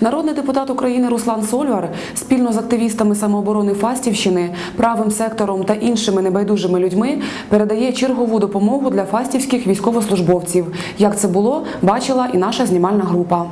Народний депутат України Руслан Сольвар спільно з активістами самооборони Фастівщини, правим сектором та іншими небайдужими людьми передає чергову допомогу для фастівських військовослужбовців. Як це було, бачила і наша знімальна група.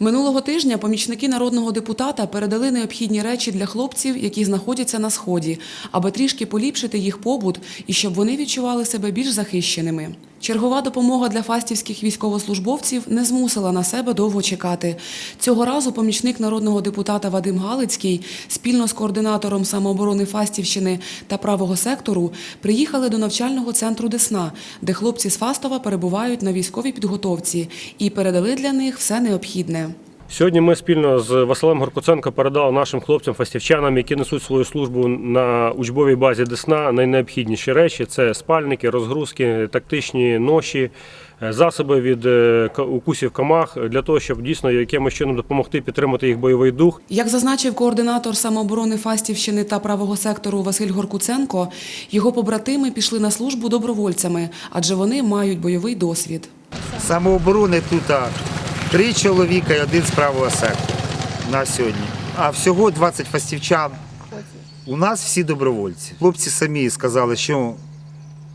Минулого тижня помічники народного депутата передали необхідні речі для хлопців, які знаходяться на сході, аби трішки поліпшити їх побут і щоб вони відчували себе більш захищеними. Чергова допомога для фастівських військовослужбовців не змусила на себе довго чекати. Цього разу помічник народного депутата Вадим Галицький спільно з координатором самооборони Фастівщини та правого сектору приїхали до навчального центру Десна, де хлопці з Фастова перебувають на військовій підготовці, і передали для них все необхідне. Сьогодні ми спільно з Василем Горкуценко передали нашим хлопцям, фастівчанам, які несуть свою службу на учбовій базі Десна, найнеобхідніші речі це спальники, розгрузки, тактичні ноші, е, засоби від е, укусів комах для того, щоб дійсно якимось чином допомогти підтримати їх бойовий дух. Як зазначив координатор самооборони Фастівщини та правого сектору Василь Горкуценко, його побратими пішли на службу добровольцями, адже вони мають бойовий досвід. Самооборони тут а, три чоловіка і один з правого сектору на сьогодні. А всього 20 фастівчан. У нас всі добровольці. Хлопці самі сказали, що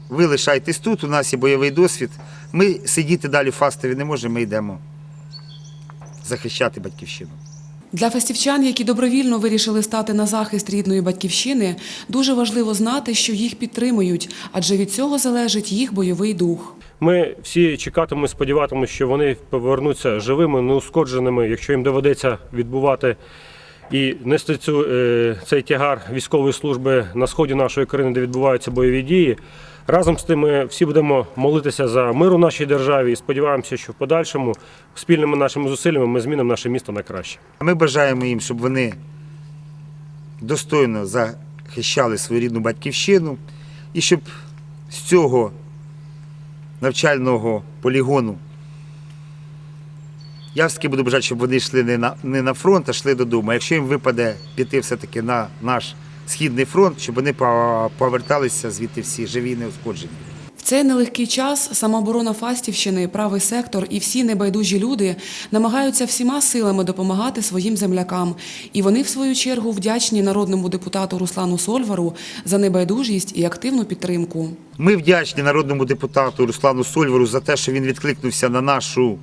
ви лишайтесь тут, у нас є бойовий досвід. Ми сидіти далі в фастові не можемо, ми йдемо захищати батьківщину. Для фастівчан, які добровільно вирішили стати на захист рідної батьківщини, дуже важливо знати, що їх підтримують, адже від цього залежить їх бойовий дух. Ми всі чекатимемо, сподіватимемо, що вони повернуться живими, неушкодженими, якщо їм доведеться відбувати і нести цю, е, цей тягар військової служби на сході нашої країни, де відбуваються бойові дії. Разом з тим ми всі будемо молитися за мир у нашій державі і сподіваємося, що в подальшому спільними нашими зусиллями ми змінимо наше місто на краще. Ми бажаємо їм, щоб вони достойно захищали свою рідну батьківщину і щоб з цього навчального полігону я все-таки буду бажати, щоб вони йшли не на, не на фронт, а йшли додому. А якщо їм випаде піти все-таки на наш східний фронт, щоб вони по- поверталися звідти всі живі і неушкоджені. В цей нелегкий час самооборона Фастівщини, правий сектор і всі небайдужі люди намагаються всіма силами допомагати своїм землякам. І вони, в свою чергу, вдячні народному депутату Руслану Сольвару за небайдужість і активну підтримку. Ми вдячні народному депутату Руслану Сольверу за те, що він відкликнувся на нашу,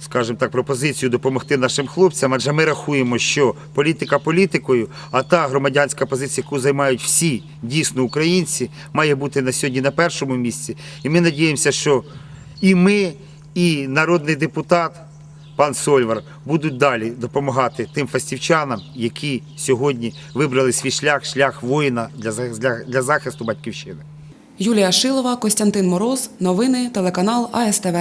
скажімо так, пропозицію допомогти нашим хлопцям. Адже ми рахуємо, що політика політикою, а та громадянська позиція, яку займають всі дійсно українці, має бути на сьогодні на першому місці. І ми надіємося, що і ми, і народний депутат. Пан Сольвар будуть далі допомагати тим фастівчанам, які сьогодні вибрали свій шлях, шлях воїна для, для, для захисту батьківщини. Юлія Шилова, Костянтин Мороз. Новини телеканал АСТВ.